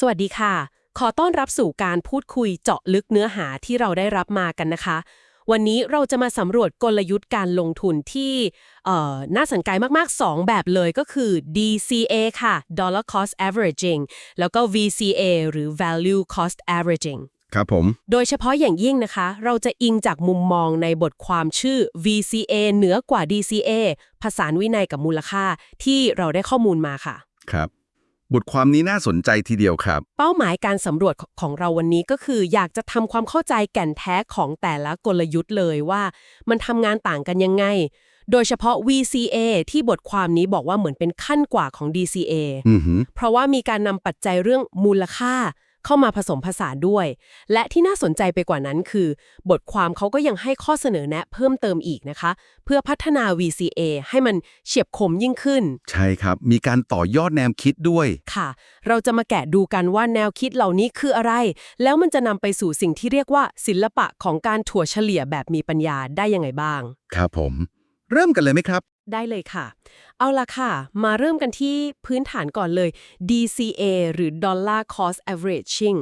สวัสดีค่ะ ขอต้อนรับสู่การพูดคุยเจาะลึกเนื้อหาที่เราได้รับมากันนะคะ วันนี้เราจะมาสำรวจกลยุทธ์การลงทุนที่เอ่อน่าสนใจมาก ๆ 2 แบบเลยก็คือ DCA ค่ะ Dollar Cost Averaging แล้วก็ VCA หรือ Value Cost Averaging ครับผม โดยเฉพาะอย่างยิ่งนะคะ เราจะอิงจากมุมมองในบทความชื่อ VCA เหนือกว่า DCA ผสานวินัยกับมูลค่าที่เราได้ข้อมูลมาค่ะ ครับ บทความนี้น่าสนใจทีเดียวครับ เป้าหมายการสำรวจของเราวันนี้ก็คือ อยากจะทำความเข้าใจแก่นแท้ของแต่ละกลยุทธ์เลยว่า มันทำงานต่างกันยังไง โดยเฉพาะ VCA ที่บทความนี้บอกว่าเหมือนเป็นขั้นกว่าของ DCA เพราะว่ามีการนำปัจจัยเรื่องมูลค่า เข้ามาผสมผสานด้วย และที่น่าสนใจไปกว่านั้นคือ บทความเขาก็ยังให้ข้อเสนอแนะเพิ่มเติมอีกนะคะ เพื่อพัฒนา VCA ให้มันเฉียบคมยิ่งขึ้น ใช่ครับ มีการต่อยอดแนวคิดด้วย ค่ะ เราจะมาแกะดูกันว่าแนวคิดเหล่านี้คืออะไร แล้วมันจะนำไปสู่สิ่งที่เรียกว่าศิลปะของการถั่วเฉลี่ยแบบมีปัญญาได้ยังไงบ้าง ครับผม เริ่มกันเลยไหมครับ ได้เลยค่ะ เอาละค่ะ มาเริ่มกันที่พื้นฐานก่อนเลย DCA หรือ Dollar Cost Averaging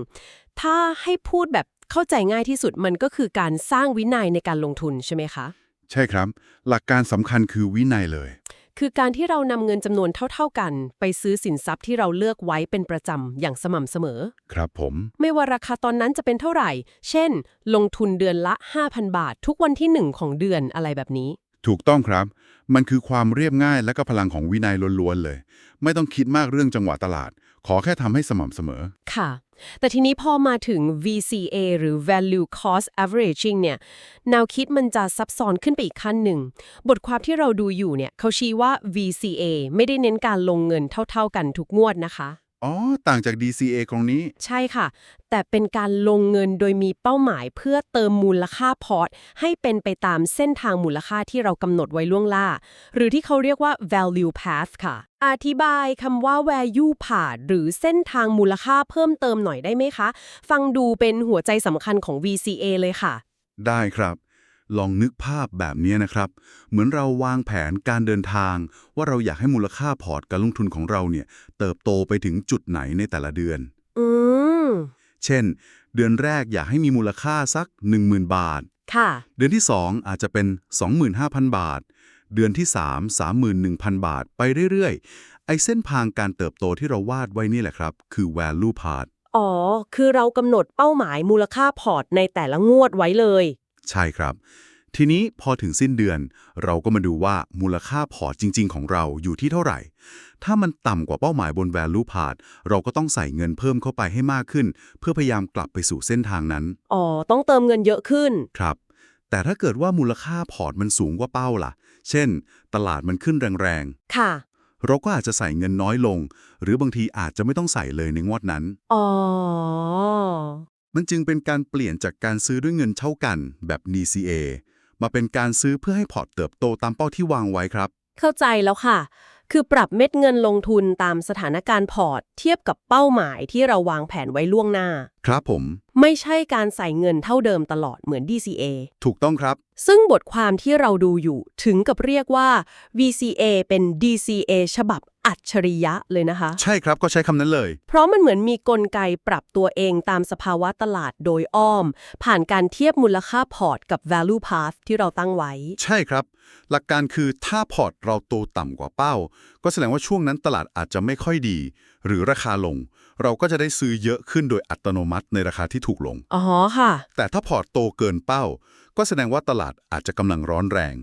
ถ้าให้พูดแบบเข้าใจง่ายที่สุดมันก็คือการสร้างวินัยในการลงทุนใช่ไหมคะ ใช่ครับ หลักการสำคัญคือวินัยเลย คือการที่เรานำเงินจำนวนเท่า ๆกัน ไปซื้อสินทรัพย์ที่เราเลือกไว้เป็นประจำอย่างสม่ำเสมอ ครับผม ไม่ว่าราคาตอนนั้นจะเป็นเท่าไหร่ เช่น ลงทุนเดือนละ 5,000 บาท ทุกวันที่ 1 ของเดือนอะไรแบบนี้ ถูกต้องครับ มันคือความเรียบง่ายและก็พลังของวินัยล้วนๆเลย ไม่ต้องคิดมากเรื่องจังหวะตลาด ขอแค่ทำให้สม่ำเสมอ ค่ะ แต่ทีนี้พอมาถึง VCA หรือ Value Cost Averaging เนี่ย แนวคิดมันจะซับซ้อนขึ้นไปอีกขั้นหนึ่ง บทความที่เราดูอยู่เนี่ยเขาชี้ว่า VCA ไม่ได้เน้นการลงเงินเท่า ๆกันทุกงวดนะคะ อ๋อ ต่างจาก DCA ตรงนี้ ใช่ค่ะ แต่เป็นการลงเงินโดยมีเป้าหมายเพื่อเติมมูลค่าพอร์ต ให้เป็นไปตามเส้นทางมูลค่าที่เรากำหนดไว้ล่วงหน้า หรือที่เขาเรียกว่า value path ค่ะ อธิบายคำว่า value path หรือเส้นทางมูลค่าเพิ่มเติมหน่อยได้ไหมคะ ฟังดูเป็นหัวใจสำคัญของ VCA เลยค่ะ ได้ครับ ลองนึกภาพแบบนี้นะครับ เหมือนเราวางแผนการเดินทาง ว่าเราอยากให้มูลค่าพอร์ตการลงทุนของเราเนี่ย เติบโตไปถึงจุดไหนในแต่ละเดือน อืม เช่น เดือนแรกอยากให้มีมูลค่าสัก 10,000 บาท ค่ะ เดือนที่ 2 อาจจะเป็น 25,000 บาท เดือนที่ 3 31,000 บาท ไปเรื่อยๆ ไอ้เส้นทางการเติบโตที่เราวาดไว้นี่แหละครับ คือ value path อ๋อ คือเรากำหนดเป้าหมายมูลค่าพอร์ตในแต่ละงวดไว้เลย ใช่ครับ ทีนี้พอถึงสิ้นเดือน เราก็มาดูว่ามูลค่าพอร์ตจริง ๆ ของเราอยู่ที่เท่าไหร่ ถ้ามันต่ำกว่าเป้าหมายบน value path เราก็ต้องใส่เงินเพิ่มเข้าไปให้มากขึ้น เพื่อพยายามกลับไปสู่เส้นทางนั้น อ๋อ ต้องเติมเงินเยอะขึ้น ครับ แต่ถ้าเกิดว่ามูลค่าพอร์ตมันสูงกว่าเป้าล่ะ เช่น ตลาดมันขึ้นแรงค่ะๆเราก็อาจจะใส่เงินน้อยลง หรือบางทีอาจจะไม่ต้องใส่เลยในงวดนั้น อ๋อ มันจึงเป็นการเปลี่ยนจากการซื้อด้วยเงินเท่ากันแบบ DCA มาเป็นการซื้อเพื่อให้พอร์ตเติบโตตามเป้าที่วางไว้ครับ เข้าใจแล้วค่ะ คือปรับเม็ดเงินลงทุนตามสถานการณ์พอร์ต เทียบกับเป้าหมายที่เราวางแผนไว้ล่วงหน้า ครับผม ไม่ใช่การใส่เงินเท่าเดิมตลอดเหมือน DCA ถูกต้องครับ ซึ่งบทความที่เราดูอยู่ถึงกับเรียกว่า VCA เป็น DCA ฉบับ อัจฉริยะเลยนะคะ ใช่ครับก็ใช้คำนั้นเลย เพราะมันเหมือนมีกลไกปรับตัวเองตามสภาวะตลาดโดยอ้อม ผ่านการเทียบมูลค่าพอร์ตกับ value path ที่เราตั้งไว้ ใช่ครับ หลักการคือถ้าพอร์ตเราโตต่ำกว่าเป้า ก็แสดงว่าช่วงนั้นตลาดอาจจะไม่ค่อยดี หรือราคาลง เราก็จะได้ซื้อเยอะขึ้นโดยอัตโนมัติในราคาที่ถูกลง อ๋อค่ะ แต่ถ้าพอร์ตโตเกินเป้า ก็แสดงว่าตลาดอาจจะกำลังร้อนแรง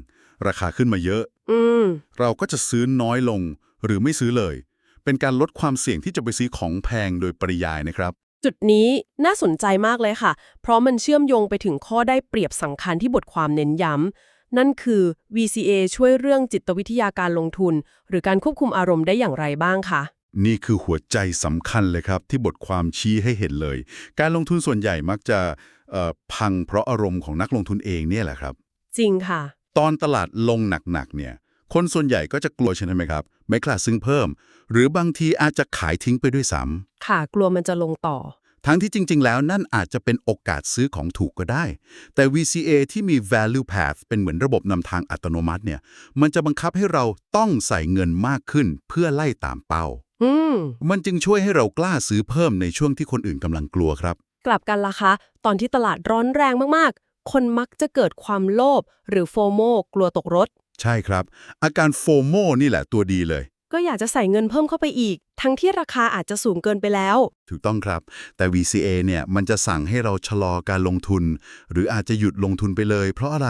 ราคาขึ้นมาเยอะ อืม เราก็จะซื้อน้อยลง หรือไม่ซื้อเลย เป็นการลดความเสี่ยงที่จะไปซื้อของแพงโดยปริยายนะครับ จุดนี้น่าสนใจมากเลยค่ะ เพราะมันเชื่อมโยงไปถึงข้อได้เปรียบสำคัญที่บทความเน้นย้ำ นั่นคือ VCA ช่วยเรื่องจิตวิทยาการลงทุน หรือการควบคุมอารมณ์ได้อย่างไรบ้างคะนี่คือหัวใจสำคัญเลยครับ ที่บทความชี้ให้เห็นเลย การลงทุนส่วนใหญ่มักจะเอ่อพังเพราะอารมณ์ของนักลงทุนเองเนี่ยแหละครับ จริงค่ะ ตอนตลาดลงหนักๆเนี่ย คนส่วนใหญ่ก็จะกลัวใช่ไหมครับ ไม่กล้าซื้อเพิ่ม หรือบางทีอาจจะขายทิ้งไปด้วยซ้ค่ะกลัวมันจะลงต่อำทั้งที่จริง ๆ แล้วนั่นอาจจะเป็นโอกาสซื้อของถูกก็ได้ แต่ VCA ที่มี value path เป็นเหมือนระบบนำทางอัตโนมัติเนี่ย มันจะบังคับให้เราต้องใส่เงินมากขึ้นเพื่อไล่ตามเป้า อืม มันจึงช่วยให้เรากล้าซื้อเพิ่มในช่วงที่คนอื่นกำลังกลัวครับ กลับกันล่ะคะ ตอนที่ตลาดร้อนแรงมากๆ คนมักจะเกิดความโลภหรือโฟโมกลัวตกรถ ใช่ครับ อาการโฟโมนี่แหละตัวดีเลย ก็อยากจะใส่เงินเพิ่มเข้าไปอีก ทั้งที่ราคาอาจจะสูงเกินไปแล้ว ถูกต้องครับ แต่ VCA เนี่ยมันจะสั่งให้เราชะลอการลงทุน หรืออาจจะหยุดลงทุนไปเลย เพราะอะไร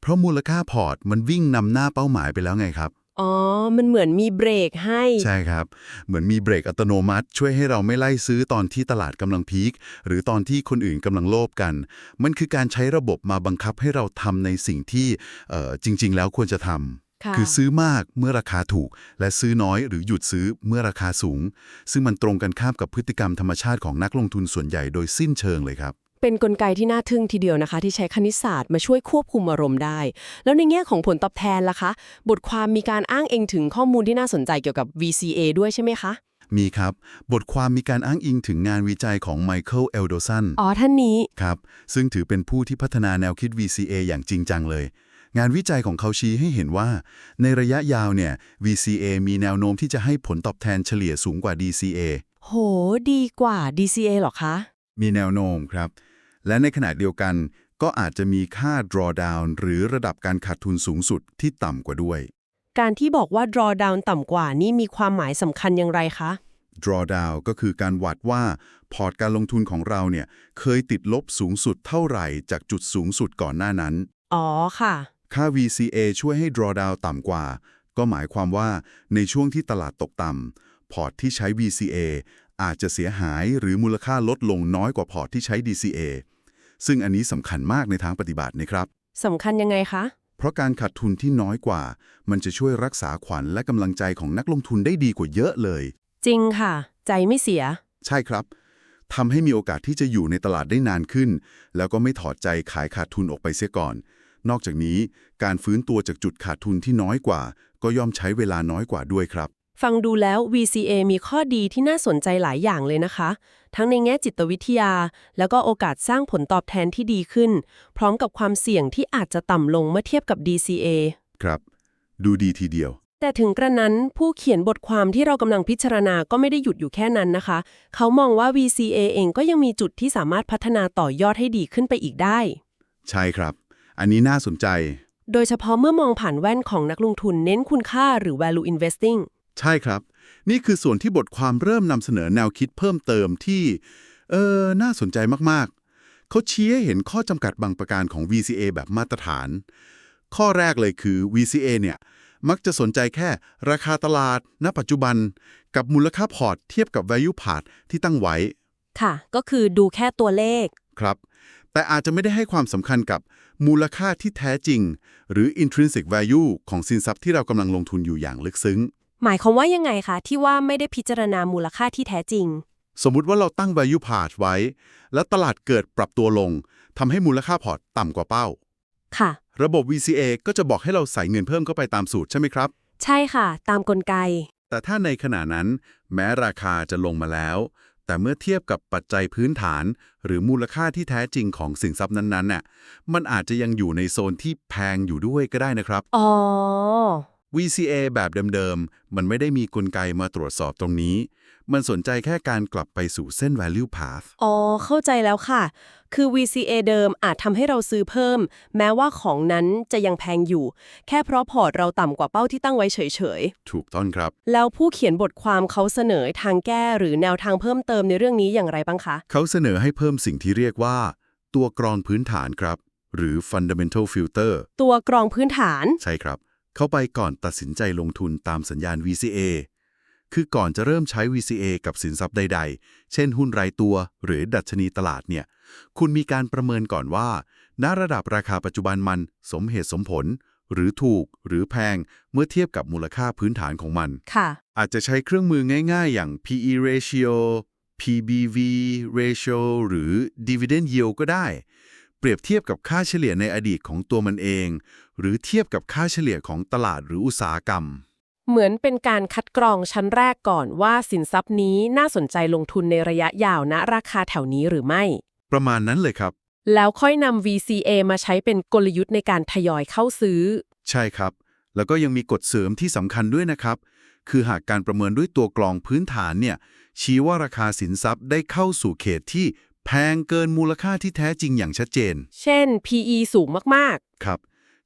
เพราะมูลค่าพอร์ตมันวิ่งนำหน้าเป้าหมายไปแล้วไงครับ อ๋อ มันเหมือนมีเบรกให้ ใช่ครับ เหมือนมีเบรกอัตโนมัติ ช่วยให้เราไม่ไล่ซื้อตอนที่ตลาดกำลังพีคหรือตอนที่คนอื่นกำลังโลภกัน มันคือการใช้ระบบมาบังคับให้เราทำในสิ่งที่เอ่อจริง ๆ แล้วควรจะทำค่ะคือซื้อมากเมื่อราคาถูก และซื้อน้อยหรือหยุดซื้อเมื่อราคาสูง ซึ่งมันตรงกันข้ามกับพฤติกรรมธรรมชาติของนักลงทุนส่วนใหญ่โดยสิ้นเชิงเลยครับ เป็นกลไกที่น่าทึ่งทีเดียวนะคะ ที่ใช้คณิตศาสตร์มาช่วยควบคุมอารมณ์ได้ แล้วในแง่ของผลตอบแทนล่ะคะ บทความมีการอ้างเองถึงข้อมูลที่น่าสนใจเกี่ยวกับ VCA ด้วยใช่ไหมคะ มีครับ บทความมีการอ้างอิงถึงงานวิจัยของไมเคิลเอลโดสันอ๋อท่านนี้ ครับ ซึ่งถือเป็นผู้ที่พัฒนาแนวคิด VCA อย่างจริงจังเลย งานวิจัยของเขาชี้ให้เห็นว่า ในระยะยาวเนี่ย VCA มีแนวโน้มที่จะให้ผลตอบแทนเฉลี่ยสูงกว่า DCA โห ดีกว่า DCA เหรอคะ มีแนวโน้มครับ และในขณะเดียวกันก็อาจจะมีค่า drawdown หรือระดับการขาดทุนสูงสุดที่ต่ำกว่าด้วย การที่บอกว่า drawdown ต่ำกว่านี่มีความหมายสำคัญอย่างไรคะ drawdown ก็คือการวัดว่า พอร์ตการลงทุนของเราเนี่ยเคยติดลบสูงสุดเท่าไหร่จากจุดสูงสุดก่อนหน้านั้น อ๋อค่ะ ค่า VCA ช่วยให้ drawdown ต่ำกว่า ก็หมายความว่าในช่วงที่ตลาดตกต่ำพอร์ตที่ใช้ VCA อาจจะเสียหายหรือมูลค่าลดลงน้อยกว่าพอร์ตที่ใช้ DCA ซึ่งอันนี้สำคัญมากในทางปฏิบัตินะครับสำคัญยังไงคะ เพราะการขาดทุนที่น้อยกว่า มันจะช่วยรักษาขวัญและกำลังใจของนักลงทุนได้ดีกว่าเยอะเลย จริงค่ะ ใจไม่เสีย ใช่ครับทำให้มีโอกาสที่จะอยู่ในตลาดได้นานขึ้น แล้วก็ไม่ถอดใจขายขาดทุนออกไปเสียก่อน นอกจากนี้การฟื้นตัวจากจุดขาดทุนที่น้อยกว่า ก็ย่อมใช้เวลาน้อยกว่าด้วยครับ ฟังดูแล้ว VCA มีข้อดีที่น่าสนใจหลายอย่างเลยนะคะ ทั้งในแง่จิตวิทยา แล้วก็โอกาสสร้างผลตอบแทนที่ดีขึ้น พร้อมกับความเสี่ยงที่อาจจะต่ำลงเมื่อเทียบกับ DCA ครับ ดูดีทีเดียว แต่ถึงกระนั้นผู้เขียนบทความที่เรากำลังพิจารณาก็ไม่ได้หยุดอยู่แค่นั้นนะคะ เขามองว่า VCA เองก็ยังมีจุดที่สามารถพัฒนาต่อยอดให้ดีขึ้นไปอีกได้ ใช่ครับ อันนี้น่าสนใจ โดยเฉพาะเมื่อมองผ่านแว่นของนักลงทุนเน้นคุณค่าหรือ value investing ใช่ครับ นี่คือส่วนที่บทความเริ่มนำเสนอแนวคิดเพิ่มเติมที่ เออ น่าสนใจมากๆ เขาชี้ให้เห็นข้อจำกัดบางประการของ VCA แบบมาตรฐาน ข้อแรกเลยคือ VCA เนี่ยมักจะสนใจแค่ราคาตลาด ณ ปัจจุบัน กับมูลค่าพอร์ตเทียบกับ value part ที่ตั้งไว้ ค่ะ ก็คือดูแค่ตัวเลข ครับ แต่อาจจะไม่ได้ให้ความสำคัญกับมูลค่าที่แท้จริง หรือ intrinsic value ของสินทรัพย์ที่เรากำลังลงทุนอยู่อย่างลึกซึ้ง หมายความว่ายังไงคะ ที่ว่าไม่ได้พิจารณามูลค่าที่แท้จริง สมมุติว่าเราตั้ง value part ไว้ แล้วตลาดเกิดปรับตัวลงทำให้มูลค่าพอร์ตต่ำกว่าเป้า ค่ะ ระบบ VCA ก็จะบอกให้เราใส่เงินเพิ่มเข้าไปตามสูตรใช่ไหมครับ ใช่ค่ะ ตามกลไก แต่ถ้าในขณะนั้น แม้ราคาจะลงมาแล้ว แต่เมื่อเทียบกับปัจจัยพื้นฐาน หรือมูลค่าที่แท้จริงของสินทรัพย์นั้นๆน่ะมันอาจจะยังอยู่ในโซนที่แพงอยู่ด้วยก็ได้นะครับ อ๋อ VCA แบบเดิมๆ มันไม่ได้มีกลไกมาตรวจสอบตรงนี้ มันสนใจแค่การกลับไปสู่เส้น value path อ๋อ เข้าใจแล้วค่ะ คือ VCA เดิมอาจทำให้เราซื้อเพิ่ม แม้ว่าของนั้นจะยังแพงอยู่ แค่เพราะพอร์ตเราต่ำกว่าเป้าที่ตั้งไว้เฉยถูกต้องครับๆแล้วผู้เขียนบทความเขาเสนอทางแก้หรือแนวทางเพิ่มเติมในเรื่องนี้อย่างไรบ้างคะ เขาเสนอให้เพิ่มสิ่งที่เรียกว่า ตัวกรองพื้นฐานครับ หรือ fundamental filter ตัวกรองพื้นฐาน ใช่ครับ เข้าไปก่อนตัดสินใจลงทุนตามสัญญาณ VCA คือก่อนจะเริ่มใช้ VCA กับสินทรัพย์ใด ๆ เช่นหุ้นรายตัวหรือดัชนีตลาดเนี่ย คุณมีการประเมินก่อนว่า ณ ระดับราคาปัจจุบันมันสมเหตุสมผล หรือถูกหรือแพงเมื่อเทียบกับมูลค่าพื้นฐานของมัน ค่ะ อาจจะใช้เครื่องมือง่าย ๆ อย่าง PE ratio PBV ratio หรือ dividend yield ก็ได้ เปรียบเทียบกับค่าเฉลี่ยในอดีตของตัวมันเอง หรือเทียบกับค่าเฉลี่ยของตลาดหรืออุตสาหกรรม เหมือนเป็นการคัดกรองชั้นแรกก่อนว่าสินทรัพย์นี้น่าสนใจลงทุนในระยะยาวณราคาแถวนี้หรือไม่ ประมาณนั้นเลยครับ แล้วค่อยนำ VCA มาใช้เป็นกลยุทธ์ในการทยอยเข้าซื้อ ใช่ครับ แล้วก็ยังมีกฎเสริมที่สำคัญด้วยนะครับ คือหากการประเมินด้วยตัวกรองพื้นฐานเนี่ยชี้ว่าราคาสินทรัพย์ได้เข้าสู่เขตที่แพงเกินมูลค่าที่แท้จริงอย่างชัดเจน เช่น PE สูงมากครับ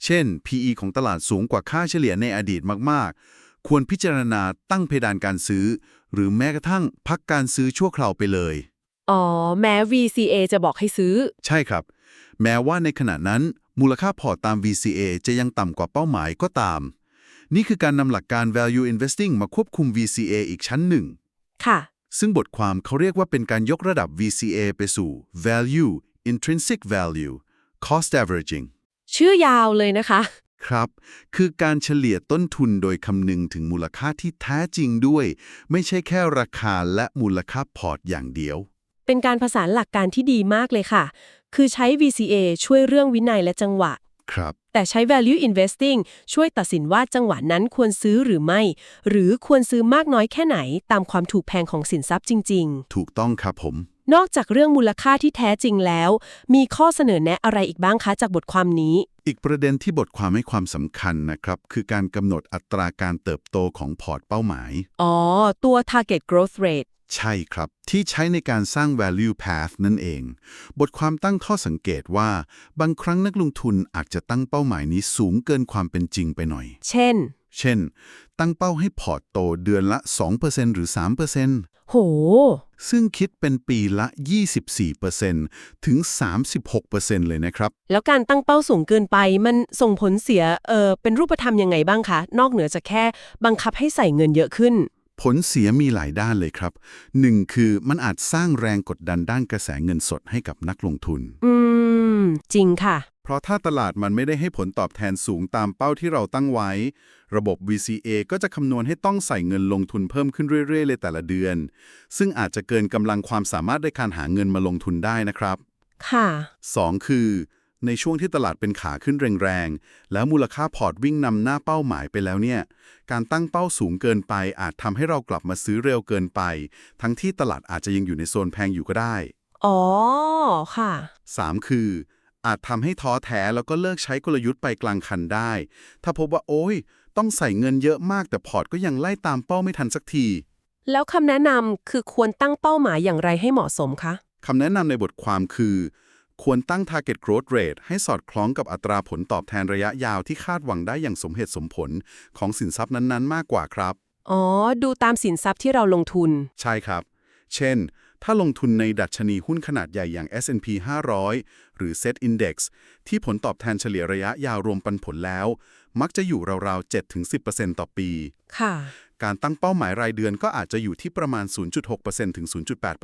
เช่น PE ของตลาดสูงกว่าค่าเฉลี่ยในอดีตมากๆ ควรพิจารณาตั้งเพดานการซื้อ หรือแม้กระทั่งพักการซื้อชั่วคราวไปเลยๆอ๋อ แม้ VCA จะบอกให้ซื้อ ใช่ครับ แม้ว่าในขณะนั้น มูลค่าพอร์ตตาม VCA จะยังต่ำกว่าเป้าหมายก็ตาม นี่คือการนำหลักการ value investing มาควบคุม VCA อีกชั้นหนึ่ง ค่ะ ซึ่งบทความเขาเรียกว่าเป็นการยกระดับ VCA ไปสู่ value intrinsic value cost averaging ชื่อยาวเลยนะคะ ครับ คือการเฉลี่ยต้นทุนโดยคำนึงถึงมูลค่าที่แท้จริงด้วย ไม่ใช่แค่ราคาและมูลค่าพอร์ตอย่างเดียว เป็นการผสานหลักการที่ดีมากเลยค่ะ คือใช้ VCA ช่วยเรื่องวินัยและจังหวะ ครับ แต่ใช้ value investing ช่วยตัดสินว่าจังหวะนั้นควรซื้อหรือไม่ หรือควรซื้อมากน้อยแค่ไหนตามความถูกแพงของสินทรัพย์จริงถูกต้องครับผมๆ นอกจากเรื่องมูลค่าที่แท้จริงแล้ว มีข้อเสนอแนะอะไรอีกบ้างคะจากบทความนี้ อีกประเด็นที่บทความให้ความสำคัญนะครับ คือการกำหนดอัตราการเติบโตของพอร์ตเป้าหมาย อ๋อ ตัว target growth rate ใช่ครับ ที่ใช้ในการสร้าง value path นั่นเอง บทความตั้งข้อสังเกตว่า บางครั้งนักลงทุนอาจจะตั้งเป้าหมายนี้สูงเกินความเป็นจริงไปหน่อย เช่น เช่น ตั้งเป้าให้พอร์ตโตเดือนละ 2%หรือ 3%โห ซึ่งคิดเป็นปีละ 24%ถึง 36%เลยนะครับ แล้วการตั้งเป้าสูงเกินไปมันส่งผลเสียเออเป็นรูปธรรมยังไงบ้างคะ นอกเหนือจากแค่บังคับให้ใส่เงินเยอะขึ้น ผลเสียมีหลายด้านเลยครับหนึ่งคือมันอาจสร้างแรงกดดันด้านกระแสเงินสดให้กับนักลงทุน อืม จริงค่ะ เพราะถ้าตลาดมันไม่ได้ให้ผลตอบแทนสูงตามเป้าที่เราตั้งไว้ ระบบ VCA ก็จะคำนวณให้ต้องใส่เงินลงทุนเพิ่มขึ้นเรื่อยๆ เลยแต่ละเดือน ซึ่งอาจจะเกินกำลังความสามารถในการหาเงินมาลงทุนได้นะครับ ค่ะ 2 คือ ในช่วงที่ตลาดเป็นขาขึ้นแรงๆ แล้วมูลค่าพอร์ตวิ่งนำหน้าเป้าหมายไปแล้วเนี่ย การตั้งเป้าสูงเกินไปอาจทำให้เรากลับมาซื้อเร็วเกินไป ทั้งที่ตลาดอาจจะยังอยู่ในโซนแพงอยู่ก็ได้ อ๋อ ค่ะ 3 คือ อาจทำให้ท้อแท้แล้วก็เลิกใช้กลยุทธ์ไปกลางคันได้ ถ้าพบว่าโอ้ย ต้องใส่เงินเยอะมากแต่พอร์ตก็ยังไล่ตามเป้าไม่ทันสักที แล้วคำแนะนำคือควรตั้งเป้าหมายอย่างไรให้เหมาะสมคะคำแนะนำในบทความคือ ควรตั้ง target growth rate ให้สอดคล้องกับอัตราผลตอบแทนระยะยาวที่คาดหวังได้อย่างสมเหตุสมผลของสินทรัพย์นั้นๆ มากกว่าครับ อ๋อ ดูตามสินทรัพย์ที่เราลงทุน ใช่ครับ เช่น ถ้าลงทุนในดัชนีหุ้นขนาดใหญ่อย่าง S&P 500 หรือ Set Index ที่ผลตอบแทนเฉลี่ยระยะยาวรวมปันผลแล้ว มักจะอยู่ราวๆ 7-10%ต่อปี ค่ะ การตั้งเป้าหมายรายเดือนก็อาจจะอยู่ที่ประมาณ 0.6%ถึง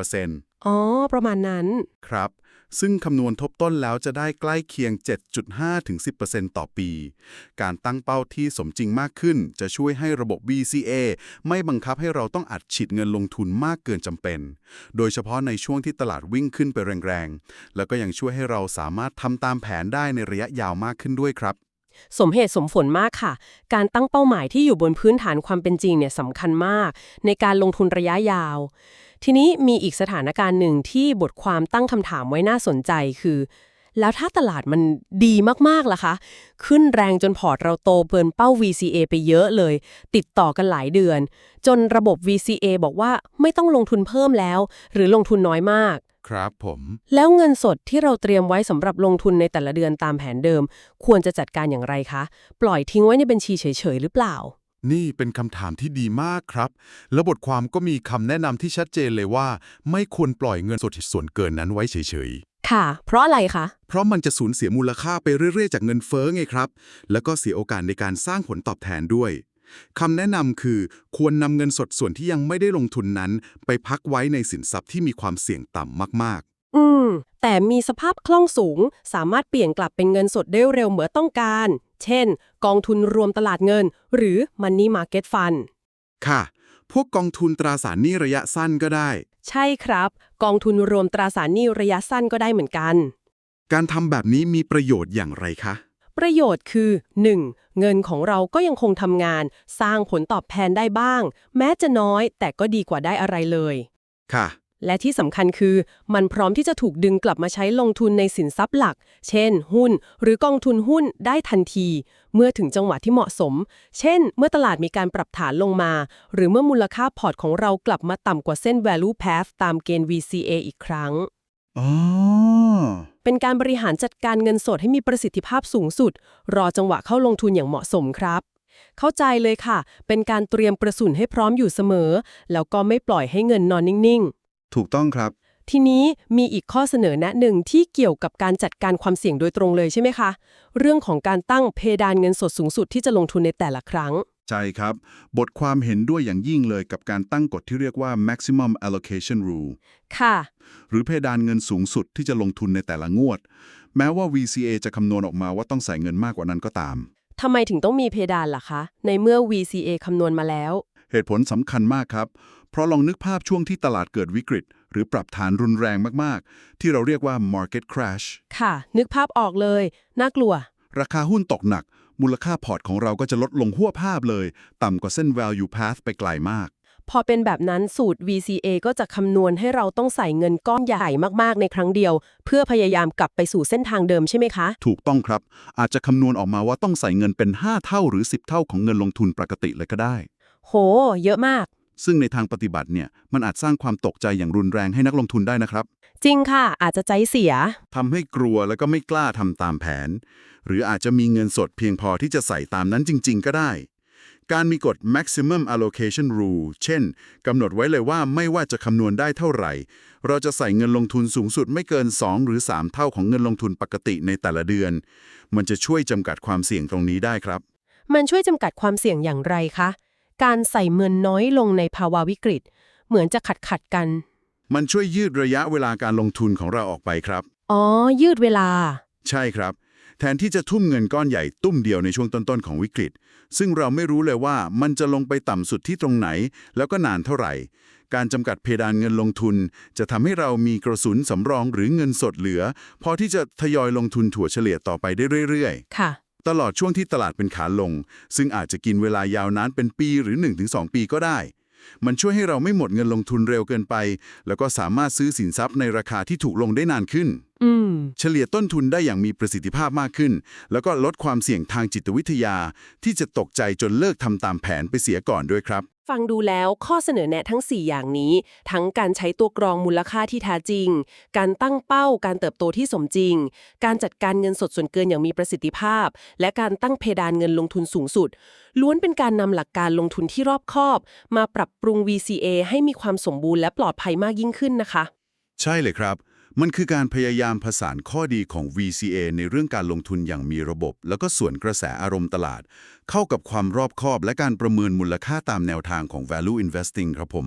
0.8%อ๋อ ประมาณนั้น ครับ ซึ่งคำนวณทบต้นแล้วจะได้ใกล้เคียง 7.5ถึง10%ต่อปี การตั้งเป้าที่สมจริงมากขึ้น จะช่วยให้ระบบ VCA ไม่บังคับให้เราต้องอัดฉีดเงินลงทุนมากเกินจำเป็น โดยเฉพาะในช่วงที่ตลาดวิ่งขึ้นไปแรงๆ แล้วก็ยังช่วยให้เราสามารถทำตามแผนได้ในระยะยาวมากขึ้นด้วยครับ สมเหตุสมผลมากค่ะ การตั้งเป้าหมายที่อยู่บนพื้นฐานความเป็นจริงเนี่ยสำคัญมาก ในการลงทุนระยะยาว ทีนี้มีอีกสถานการณ์หนึ่งที่บทความตั้งคำถามไว้น่าสนใจคือ แล้วถ้าตลาดมันดีมากๆล่ะคะ ขึ้นแรงจนพอร์ตเราโตเกินเป้า VCA ไปเยอะเลย ติดต่อกันหลายเดือน จนระบบ VCA บอกว่าไม่ต้องลงทุนเพิ่มแล้ว หรือลงทุนน้อยมาก ครับผม แล้วเงินสดที่เราเตรียมไว้สำหรับลงทุนในแต่ละเดือนตามแผนเดิม ควรจะจัดการอย่างไรคะ ปล่อยทิ้งไว้ในบัญชีเฉยๆ หรือเปล่า นี่เป็นคำถามที่ดีมากครับ แล้วบทความก็มีคำแนะนำที่ชัดเจนเลยว่า ไม่ควรปล่อยเงินสดส่วนเกินนั้นไว้เฉยค่ะ เพราะอะไรคะๆเพราะมันจะสูญเสียมูลค่าไปเรื่อยๆ จากเงินเฟ้อไงครับ แล้วก็เสียโอกาสในการสร้างผลตอบแทนด้วย คำแนะนำคือควรนำเงินสดส่วนที่ยังไม่ได้ลงทุนนั้น ไปพักไว้ในสินทรัพย์ที่มีความเสี่ยงต่ำมากอืม แต่มีสภาพคล่องสูง สามารถเปลี่ยนกลับเป็นเงินสดได้เร็วเหมือนต้องการ เช่น กองทุนรวมตลาดเงิน หรือ Money Market Fund ๆค่ะ พวกกองทุนตราสารหนี้ระยะสั้นก็ได้ ใช่ครับ กองทุนรวมตราสารหนี้ระยะสั้นก็ได้เหมือนกัน การทำแบบนี้มีประโยชน์อย่างไรคะประโยชน์คือ 1. เงินของเราก็ยังคงทำงาน สร้างผลตอบแทนได้บ้าง แม้จะน้อย แต่ก็ดีกว่าได้อะไรเลย ค่ะ และที่สำคัญคือ มันพร้อมที่จะถูกดึงกลับมาใช้ลงทุนในสินทรัพย์หลัก เช่น หุ้น หรือกองทุนหุ้นได้ทันที เมื่อถึงจังหวะที่เหมาะสม เช่น เมื่อตลาดมีการปรับฐานลงมา หรือเมื่อมูลค่าพอร์ตของเรากลับมาต่ำกว่าเส้น value path ตามเกณฑ์ VCA อีกครั้ง อ๋อ เป็นการบริหารจัดการเงินสดให้มีประสิทธิภาพสูงสุด รอจังหวะเข้าลงทุนอย่างเหมาะสมครับ เข้าใจเลยค่ะ เป็นการเตรียมกระสุนให้พร้อมอยู่เสมอ แล้วก็ไม่ปล่อยให้เงินนอนนิ่งถูกต้องครับ ๆ ทีนี้มีอีกข้อเสนอแนะหนึ่งที่เกี่ยวกับการจัดการความเสี่ยงโดยตรงเลยใช่ไหมคะ เรื่องของการตั้งเพดานเงินสดสูงสุดที่จะลงทุนในแต่ละครั้ง ใช่ครับ บทความเห็นด้วยอย่างยิ่งเลยกับการตั้งกฎที่เรียกว่า maximum allocation rule ค่ะ หรือเพดานเงินสูงสุดที่จะลงทุนในแต่ละงวด แม้ว่า VCA จะคำนวณออกมาว่าต้องใส่เงินมากกว่านั้นก็ตามทำไมถึงต้องมีเพดานล่ะคะ ในเมื่อ VCA คำนวณมาแล้ว เหตุผลสำคัญมากครับ เพราะลองนึกภาพช่วงที่ตลาดเกิดวิกฤต หรือปรับฐานรุนแรงมากๆ ที่เราเรียกว่า market crash ค่ะ นึกภาพออกเลย น่ากลัว ราคาหุ้นตกหนัก มูลค่าพอร์ตของเราก็จะลดลงหัวภาพเลย ต่ำกว่าเส้น value path ไปไกลมาก พอเป็นแบบนั้นสูตร VCA ก็จะคำนวณให้เราต้องใส่เงินก้อนใหญ่มากๆในครั้งเดียว เพื่อพยายามกลับไปสู่เส้นทางเดิมใช่ไหมคะ ถูกต้องครับ อาจจะคำนวณออกมาว่าต้องใส่เงินเป็น 5 เท่าหรือ 10 เท่าของเงินลงทุนปกติเลยก็ได้ โห เยอะมาก ซึ่งในทางปฏิบัติเนี่ยมันอาจสร้างความตกใจอย่างรุนแรงให้นักลงทุนได้นะครับ จริงค่ะ อาจจะใจเสีย ทำให้กลัวแล้วก็ไม่กล้าทำตามแผน หรืออาจจะมีเงินสดเพียงพอที่จะใส่ตามนั้นจริง ๆ ก็ได้ การมีกฎ maximum allocation rule เช่นกำหนดไว้เลยว่าไม่ว่าจะคำนวณได้เท่าไหร่ เราจะใส่เงินลงทุนสูงสุดไม่เกิน 2 หรือ 3 เท่าของเงินลงทุนปกติในแต่ละเดือน มันจะช่วยจำกัดความเสี่ยงตรงนี้ได้ครับ มันช่วยจำกัดความเสี่ยงอย่างไรคะ การใส่เงินน้อยลงในภาวะวิกฤต เหมือนจะขัดขัดๆกัน มันช่วยยืดระยะเวลาการลงทุนของเราออกไปครับ อ๋อ ยืดเวลา ใช่ครับ แทนที่จะทุ่มเงินก้อนใหญ่ตุ้มเดียวในช่วงต้นๆของวิกฤต ซึ่งเราไม่รู้เลยว่ามันจะลงไปต่ำสุดที่ตรงไหน แล้วก็นานเท่าไหร่ การจำกัดเพดานเงินลงทุน จะทำให้เรามีกระสุนสำรองหรือเงินสดเหลือ พอที่จะทยอยลงทุนถั่วเฉลี่ยต่อไปได้เรื่อยค่ะๆ ตลอดช่วงที่ตลาดเป็นขาลง ซึ่งอาจจะกินเวลายาวนานเป็นปีหรือ 1-2 ปีก็ได้ มันช่วยให้เราไม่หมดเงินลงทุนเร็วเกินไป แล้วก็สามารถซื้อสินทรัพย์ในราคาที่ถูกลงได้นานขึ้นอืมเฉลี่ยต้นทุนได้อย่างมีประสิทธิภาพมากขึ้น แล้วก็ลดความเสี่ยงทางจิตวิทยา ที่จะตกใจจนเลิกทำตามแผนไปเสียก่อนด้วยครับ ฟังดูแล้วข้อเสนอแนะทั้ง 4 อย่างนี้ ทั้งการใช้ตัวกรองมูลค่าที่แท้จริง การตั้งเป้าการเติบโตที่สมจริง การจัดการเงินสดส่วนเกินอย่างมีประสิทธิภาพ และการตั้งเพดานเงินลงทุนสูงสุด ล้วนเป็นการนำหลักการลงทุนที่รอบคอบ มาปรับปรุง VCA ให้มีความสมบูรณ์และปลอดภัยมากยิ่งขึ้นนะคะ ใช่เลยครับ มันคือการพยายามผสานข้อดีของ VCA ในเรื่องการลงทุนอย่างมีระบบ แล้วก็ส่วนกระแสอารมณ์ตลาด เข้ากับความรอบคอบและการประเมินมูลค่าตามแนวทางของ value investing ครับผม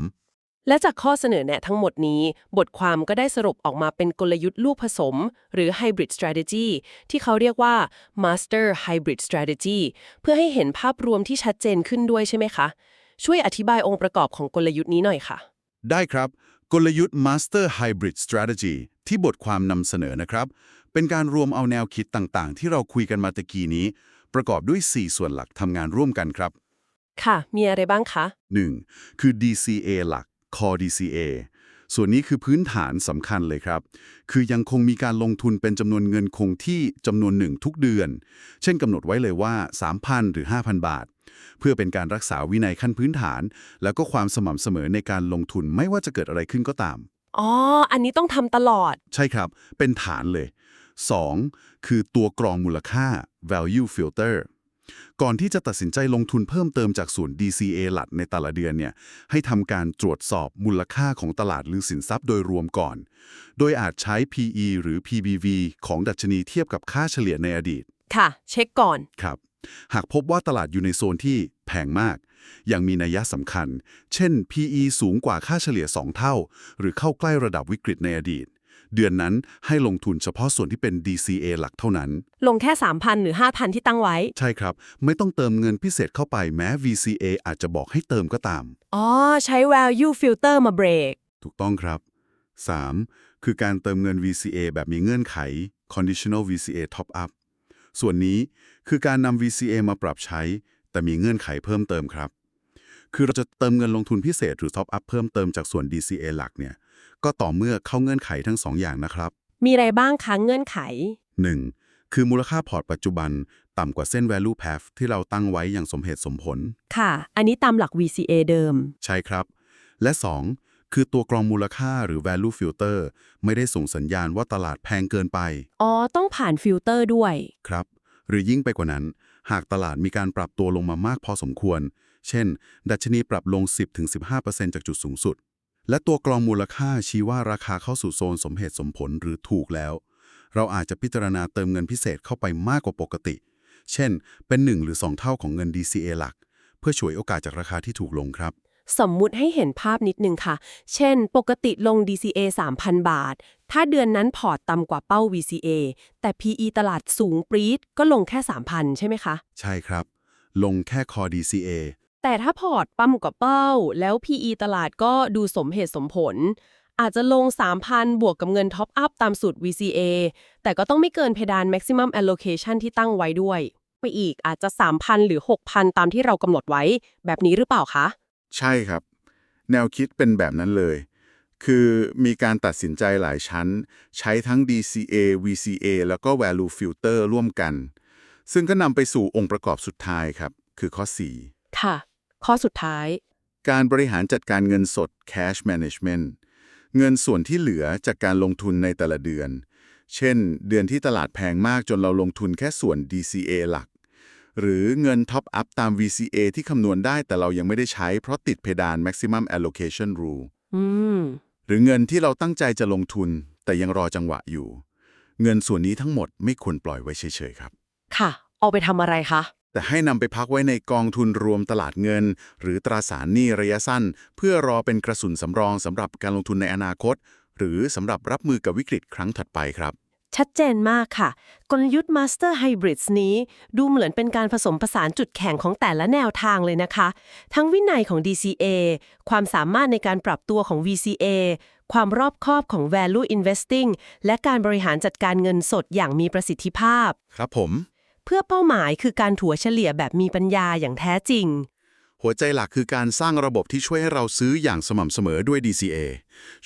และจากข้อเสนอแนะทั้งหมดนี้ บทความก็ได้สรุปออกมาเป็นกลยุทธ์ลูกผสม หรือ hybrid strategy ที่เขาเรียกว่า master hybrid strategy เพื่อให้เห็นภาพรวมที่ชัดเจนขึ้นด้วยใช่ไหมคะ ช่วยอธิบายองค์ประกอบของกลยุทธ์นี้หน่อยค่ะ ได้ครับ กลยุทธ์ Master Hybrid Strategy ที่บทความนำเสนอนะครับ เป็นการรวมเอาแนวคิดต่างๆ ที่เราคุยกันมาตะกี้นี้ ประกอบด้วย 4 ส่วนหลักทำงานร่วมกันครับ ค่ะ มีอะไรบ้างคะ 1. คือ DCA หลัก Core DCA ส่วนนี้คือพื้นฐานสำคัญเลยครับ คือยังคงมีการลงทุนเป็นจำนวนเงินคงที่จำนวนหนึ่งทุกเดือน เช่นกำหนดไว้เลยว่า 3,000 หรือ 5,000 บาท เพื่อเป็นการรักษาวินัยขั้นพื้นฐาน แล้วก็ความสม่ำเสมอในการลงทุนไม่ว่าจะเกิดอะไรขึ้นก็ตาม อ๋อ อันนี้ต้องทำตลอด ใช่ครับ เป็นฐานเลย 2. คือตัวกรองมูลค่า value filter ก่อนที่จะตัดสินใจลงทุนเพิ่มเติมจากส่วน DCA หลัดในแต่ละเดือนเนี่ยให้ทำการตรวจสอบมูลค่าของตลาดหรือสินทรัพย์โดยรวมก่อน โดยอาจใช้ PE หรือ PBV ของดัชนีเทียบกับค่าเฉลี่ยในอดีต ค่ะ เช็คก่อน ครับ หากพบว่าตลาดอยู่ในโซนที่แพงมาก ยังมีนัยสำคัญ เช่น PE สูงกว่าค่าเฉลี่ย 2 เท่า หรือเข้าใกล้ระดับวิกฤตในอดีต เดือนนั้นให้ลงทุนเฉพาะส่วนที่เป็น DCA หลักเท่านั้น ลงแค่ 3,000 หรือ 5,000 ที่ตั้งไว้ ใช่ครับ ไม่ต้องเติมเงินพิเศษเข้าไปแม้ VCA อาจจะบอกให้เติมก็ตาม อ๋อ ใช้ value filter มาเบรก ถูกต้องครับ 3. คือการเติมเงิน VCA แบบมีเงื่อนไข conditional VCA top up ส่วนนี้คือการนำ VCA มาปรับใช้ แต่มีเงื่อนไขเพิ่มเติมครับ คือเราจะเติมเงินลงทุนพิเศษหรือ Top Up เพิ่มเติมจากส่วน DCA หลักเนี่ย ก็ต่อเมื่อเข้าเงื่อนไขทั้งสองอย่างนะครับมีอะไรบ้างคะเงื่อนไข 1. คือมูลค่าพอร์ตปัจจุบัน ต่ำกว่าเส้น value path ที่เราตั้งไว้อย่างสมเหตุสมผล ค่ะ อันนี้ตามหลัก VCA เดิม ใช่ครับ และ 2. คือตัวกรองมูลค่าหรือ value filter ไม่ได้ส่งสัญญาณว่าตลาดแพงเกินไป อ๋อ ต้องผ่านฟิลเตอร์ด้วย ครับ หรือยิ่งไปกว่านั้น หากตลาดมีการปรับตัวลงมามากพอสมควร เช่น ดัชนีปรับลง 10-15%จากจุดสูงสุด และตัวกรองมูลค่าชี้ว่าราคาเข้าสู่โซนสมเหตุสมผลหรือถูกแล้ว เราอาจจะพิจารณาเติมเงินพิเศษเข้าไปมากกว่าปกติ เช่น เป็น 1 หรือ 2 เท่าของเงิน DCA หลัก เพื่อฉวยโอกาสจากราคาที่ถูกลงครับ สมมุติให้เห็นภาพนิดนึงค่ะ เช่น ปกติลง DCA 3,000 บาท ถ้าเดือนนั้นพอร์ตต่ำกว่าเป้า VCA แต่ PE ตลาดสูงปรี๊ดก็ลงแค่ 3,000 ใช่ไหมคะ ใช่ครับ ลงแค่คอ DCA แต่ถ้าพอร์ตปั๊มกว่าเป้า แล้ว PE ตลาดก็ดูสมเหตุสมผล อาจจะลง 3,000 บวกกับเงินท็อปอัพตามสูตร VCA แต่ก็ต้องไม่เกินเพดาน maximum allocation ที่ตั้งไว้ด้วย ไปอีกอาจจะ 3,000 หรือ 6,000 ตามที่เรากำหนดไว้ แบบนี้หรือเปล่าคะ ใช่ครับ แนวคิดเป็นแบบนั้นเลย คือมีการตัดสินใจหลายชั้น ใช้ทั้ง DCA VCA แล้วก็ Value Filter ร่วมกัน ซึ่งก็นำไปสู่องค์ประกอบสุดท้ายครับ คือข้อค่ะ ข้อสุดท้าย4การบริหารจัดการเงินสด Cash Management เงินส่วนที่เหลือจากการลงทุนในแต่ละเดือน เช่น เดือนที่ตลาดแพงมากจนเราลงทุนแค่ส่วน DCA หลัก หรือเงิน Top Up ตาม VCA ที่คำนวณได้แต่เรายังไม่ได้ใช้เพราะติดเพดาน Maximum Allocation Rule อืมหรือเงินที่เราตั้งใจจะลงทุน แต่ยังรอจังหวะอยู่ เงินส่วนนี้ทั้งหมดไม่ควรปล่อยไว้เฉยๆครับ ค่ะ เอาไปทำอะไรคะ แต่ให้นำไปพักไว้ในกองทุนรวมตลาดเงิน หรือตราสารหนี้ระยะสั้น เพื่อรอเป็นกระสุนสำรองสำหรับการลงทุนในอนาคต หรือสำหรับรับมือกับวิกฤตครั้งถัดไปครับชัดเจนมากค่ะ กลยุทธ์ Master Hybrids นี้ ดูเหมือนเป็นการผสมผสานจุดแข็งของแต่ละแนวทางเลยนะคะ ทั้งวินัยของ DCA ความสามารถในการปรับตัวของ VCA ความรอบคอบของ Value Investing และการบริหารจัดการเงินสดอย่างมีประสิทธิภาพ ครับผม เพื่อเป้าหมายคือการถัวเฉลี่ยแบบมีปัญญาอย่างแท้จริง หัวใจหลักคือการสร้างระบบที่ช่วยให้เราซื้ออย่างสม่ำเสมอด้วย DCA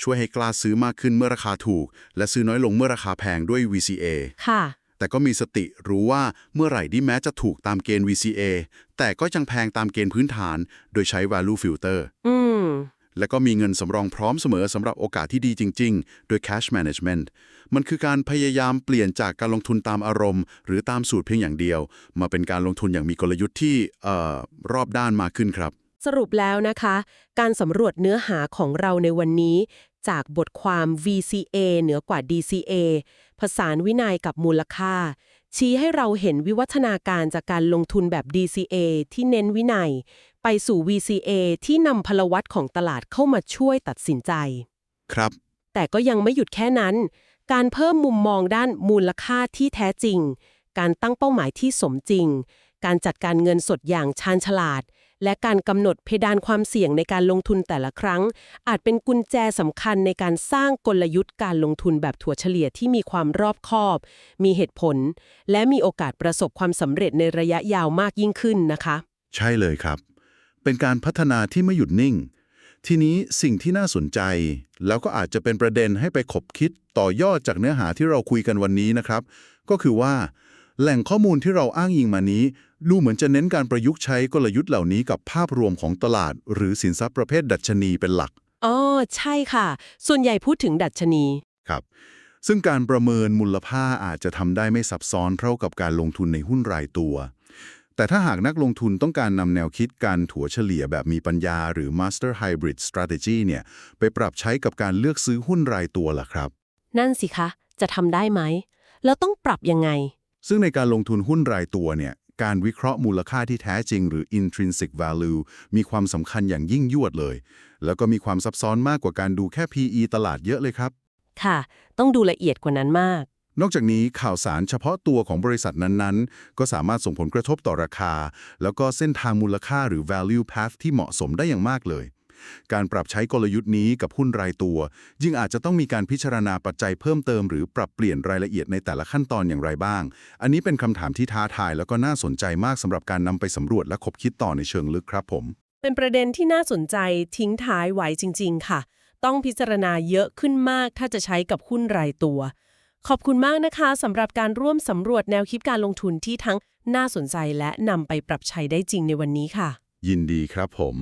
ช่วยให้กล้าซื้อมากขึ้นเมื่อราคาถูก และซื้อน้อยลงเมื่อราคาแพงด้วย VCA ค่ะ แต่ก็มีสติรู้ว่าเมื่อไหร่ที่แม้จะถูกตามเกณฑ์ VCA แต่ก็ยังแพงตามเกณฑ์พื้นฐาน โดยใช้ value filter อืม และก็มีเงินสำรองพร้อมเสมอสำหรับโอกาสที่ดีจริง ๆ โดย cash management มันคือการพยายามเปลี่ยนจากการลงทุนตามอารมณ์ หรือตามสูตรเพียงอย่างเดียว มาเป็นการลงทุนอย่างมีกลยุทธ์ที่เอ่อรอบด้านมากขึ้นครับ สรุปแล้วนะคะ การสำรวจเนื้อหาของเราในวันนี้ จากบทความ VCA เหนือกว่า DCA ผสานวินัยกับมูลค่า ชี้ให้เราเห็นวิวัฒนาการจากการลงทุนแบบ DCA ที่เน้นวินัย ไปสู่ VCA ที่นำพลวัตของตลาดเข้ามาช่วยตัดสินใจ ครับ แต่ก็ยังไม่หยุดแค่นั้น การเพิ่มมุมมองด้านมูลค่าที่แท้จริง การตั้งเป้าหมายที่สมจริง การจัดการเงินสดอย่างชาญฉลาด และการกำหนดเพดานความเสี่ยงในการลงทุนแต่ละครั้ง อาจเป็นกุญแจสำคัญในการสร้างกลยุทธ์การลงทุนแบบถั่วเฉลี่ยที่มีความรอบคอบ มีเหตุผล และมีโอกาสประสบความสำเร็จในระยะยาวมากยิ่งขึ้นนะคะ ใช่เลยครับ เป็นการพัฒนาที่ไม่หยุดนิ่ง ทีนี้สิ่งที่น่าสนใจ แล้วก็อาจจะเป็นประเด็นให้ไปขบคิดต่อยอดจากเนื้อหาที่เราคุยกันวันนี้นะครับ ก็คือว่า แหล่งข้อมูลที่เราอ้างอิงมานี้ดูเหมือนจะเน้นการประยุกต์ใช้กลยุทธ์เหล่านี้กับภาพรวมของตลาด หรือสินทรัพย์ประเภทดัชนีเป็นหลักอ๋อใช่ค่ะ ส่วนใหญ่พูดถึงดัชนีครับ ซึ่งการประเมินมูลค่าอาจจะทำได้ไม่ซับซ้อนเท่ากับการลงทุนในหุ้นรายตัว แต่ถ้าหากนักลงทุนต้องการนำแนวคิดการถัวเฉลี่ยแบบมีปัญญาหรือ Master Hybrid Strategy เนี่ยไปปรับใช้กับการเลือกซื้อหุ้นรายตัวล่ะครับ นั่นสิคะ จะทำได้ไหม แล้วต้องปรับยังไง ซึ่งในการลงทุนหุ้นรายตัวเนี่ยการวิเคราะห์มูลค่าที่แท้จริง หรือ intrinsic value มีความสำคัญอย่างยิ่งยวดเลย แล้วก็มีความซับซ้อนมากกว่าการดูแค่ PE ตลาดเยอะเลยครับ ค่ะ ต้องดูละเอียดกว่านั้นมาก นอกจากนี้ข่าวสารเฉพาะตัวของบริษัทนั้นๆ ก็สามารถส่งผลกระทบต่อราคา แล้วก็เส้นทางมูลค่าหรือ value path ที่เหมาะสมได้อย่างมากเลย การปรับใช้กลยุทธ์นี้กับหุ้นรายตัว ยิ่งอาจจะต้องมีการพิจารณาปัจจัยเพิ่มเติมหรือปรับเปลี่ยนรายละเอียดในแต่ละขั้นตอนอย่างไรบ้าง อันนี้เป็นคำถามที่ท้าทายแล้วก็น่าสนใจมากสำหรับการนำไปสำรวจและคบคิดต่อในเชิงลึกครับผม เป็นประเด็นที่น่าสนใจทิ้งท้ายไว้จริง ๆ ค่ะ ต้องพิจารณาเยอะขึ้นมากถ้าจะใช้กับหุ้นรายตัว ขอบคุณมากนะคะสำหรับการร่วมสำรวจแนวคิดการลงทุนที่ทั้งน่าสนใจและนำไปปรับใช้ได้จริงในวันนี้ค่ะ ยินดีครับผม